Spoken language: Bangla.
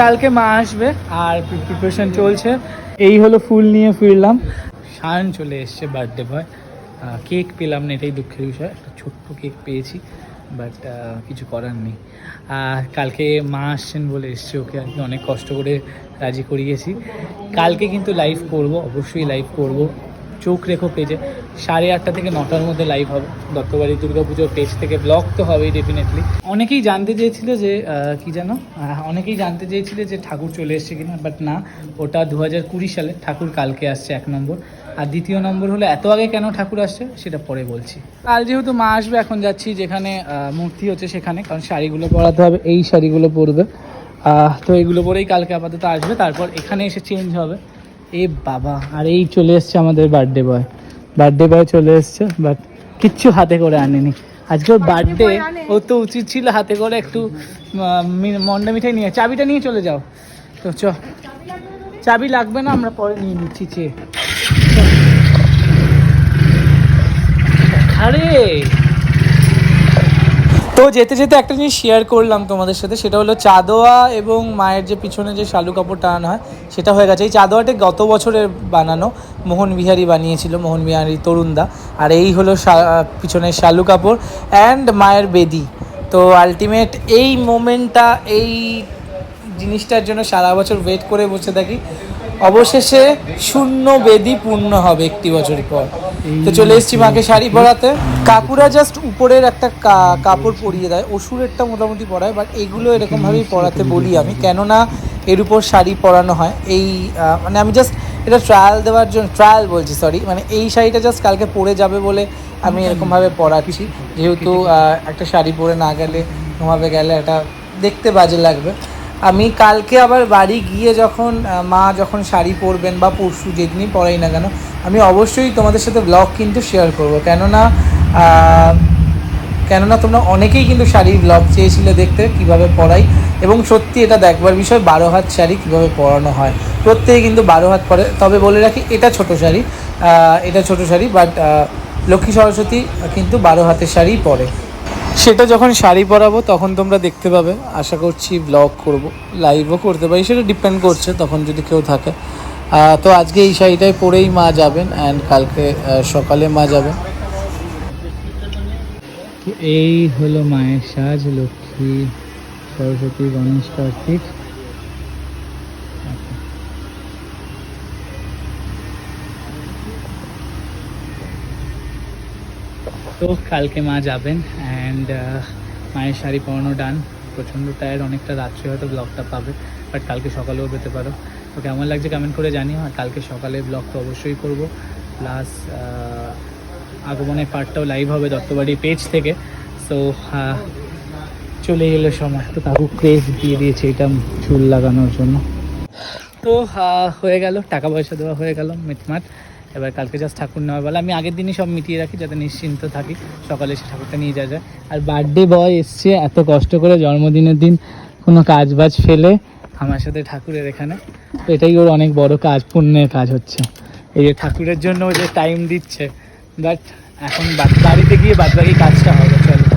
কালকে মা আসবে আর প্রিপারেশন চলছে। এই হলো ফুল নিয়ে ফিরলাম। শান চলে এসছে বার্থডে বয় কেক পেলাম না, এটাই দুঃখের বিষয়। একটা ছোট্ট কেক পেয়েছি বাট কিছু করার নেই। আর কালকে মা আসছেন বলে এসছে, ওকে আর কি অনেক কষ্ট করে রাজি করিয়েছি। কালকে কিন্তু লাইভ করব, অবশ্যই লাইভ করব। চোখ রেখো পেজে। সাড়ে আটটা থেকে নটার মধ্যে লাইভ হবে। দত্তবাড়ি দুর্গাপুজোর পেজ থেকে ব্লগ তো হবেই ডেফিনেটলি অনেকেই জানতে চেয়েছিল যে কি জানো অনেকেই জানতে চেয়েছিল যে ঠাকুর চলে এসছে কিনা বাট না, ওটা দু হাজার কুড়ি সালে ঠাকুর কালকে আসছে এক নম্বর। আর দ্বিতীয় নম্বর হলো, এত আগে কেন ঠাকুর আসছে? সেটা পরে বলছি। কাল যেহেতু মা আসবে, এখন যাচ্ছি যেখানে মূর্তি হচ্ছে সেখানে, কারণ শাড়িগুলো পরাতে হবে, এই শাড়িগুলো পরবে। তো এগুলো পরেই কালকে আপাতত আসবে, তারপর এখানে এসে চেঞ্জ হবে। এ বাবা আর এই চলে এসছে আমাদের বার্থডে বয় বার্থডে বয় চলে এসছে বাট কিচ্ছু হাতে করে আনেনি। আজকে ওর বার্থডে ও তো উচিত ছিল হাতে করে একটু মন্ডা মিঠাই নিয়ে। চাবিটা নিয়ে চলে যাও। তো চ চাবি লাগবে না আমরা পরে নিয়ে নিচ্ছি চেয়ে। আরে! যেতে যেতে একটা জিনিস শেয়ার করলাম তোমাদের সাথে, সেটা হলো চাদোয়া এবং মায়ের যে পিছনে যে শালু কাপড় টানানো হয়, সেটা হয়ে গেছে। এই চাদোয়াটা গত বছরের বানানো, মোহন বিহারি বানিয়েছিল, মোহন বিহারি তরুণদা। আর এই হলো পিছনের শালু কাপড় অ্যান্ড মায়ের বেদি। তো আলটিমেট এই মোমেন্টটা, এই জিনিসটার জন্য সারা বছর ওয়েট করে বসে থাকি। অবশেষে শূন্য বেদি পূর্ণ হবে একটি বছর পর। তো চলে এসেছি মাকে শাড়ি পরাতে। কাকুরা জাস্ট উপরের একটা কাপড় পরিয়ে দেয়। অসুরেরটা মোটামুটি পরায় বাট এগুলো এরকমভাবেই পরাতে বলি আমি। কেননা এর উপর শাড়ি পরানো হয়। এই মানে আমি জাস্ট এটা ট্রায়াল দেওয়ার জন্য ট্রায়াল বলছি সরি মানে এই শাড়িটা জাস্ট কালকে পরে যাবে বলে আমি এরকমভাবে পরাচ্ছি। যেহেতু একটা শাড়ি পরে না গেলে ঘুমাবে গেলে এটা দেখতে বাজে লাগবে। আমি কালকে আবার বাড়ি গিয়ে যখন মা যখন শাড়ি পরবেন বা পরশু যেদিনই পরাই না কেন আমি অবশ্যই তোমাদের সাথে ব্লগ কিন্তু শেয়ার করব। কেননা কেননা তোমরা অনেকেই কিন্তু শাড়ির ব্লগ চেয়েছিলে দেখতে, কীভাবে পরাই। এবং সত্যি এটা দেখবার বিষয়, বারো হাত শাড়ি কীভাবে পরানো হয়। প্রত্যেকে কিন্তু বারো হাত পরে, তবে বলে রাখি, এটা ছোট শাড়ি এটা ছোট শাড়ি বাট লক্ষ্মী সরস্বতী কিন্তু বারো হাতের শাড়িই পরে। সেটা যখন শাড়ি পরাবো, তখন তোমরা দেখতে পাবে। আশা করছি ব্লগ করব লাইভও করতে পারি। সেটা ডিপেন্ড করছে, তখন যদি কেউ থাকে। তো আজকে এই শাড়িটাই পরেই মা যাবেন অ্যান্ড কালকে সকালে মা যাবেন। এই হলো মায়ের সাজ, লক্ষ্মী, সরস্বতী, গণেশ কার্তিক। তো কালকে মা যাবেন অ্যান্ড মায়ের শাড়ি পরানো ডান প্রচণ্ড টায়ার অনেকটা রাত্রে হয়তো ব্লগটা পাবে বাট কালকে সকালেও পেতে পারো। তো কেমন লাগছে কমেন্ট করে জানিও, আর কালকে সকালে ব্লগটা অবশ্যই করব। প্লাস আগমনের পার্টটাও লাইভ হবে দত্তবাড়ি পেজ থেকে। সো চলে গেলে সময়। তো কাকু ক্রেজ দিয়ে দিয়েছে এটা চুল লাগানোর জন্য। তো হয়ে গেল, টাকা পয়সা দেওয়া হয়ে গেল মিটমাট। এবার কালকে জাস্ট ঠাকুর নেওয়া বলে। আমি আগের দিনই সব মিটিয়ে রাখি যাতে নিশ্চিন্ত থাকি। সকালে এসে ঠাকুরটা নিয়ে যাওয়া যায়। আর বার্থডে বয় এসছে, এত কষ্ট করে জন্মদিনের দিন কোনো কাজ বাজ ফেলে। আমার সাথে ঠাকুরের এখানে। তো এটাই ওর অনেক বড় কাজ, পুণ্যের কাজ হচ্ছে। এই যে ঠাকুরের জন্য ও যে টাইম দিচ্ছে বাট এখন বাড়িতে গিয়ে বাদবাকি কাজটা হবে, চলো।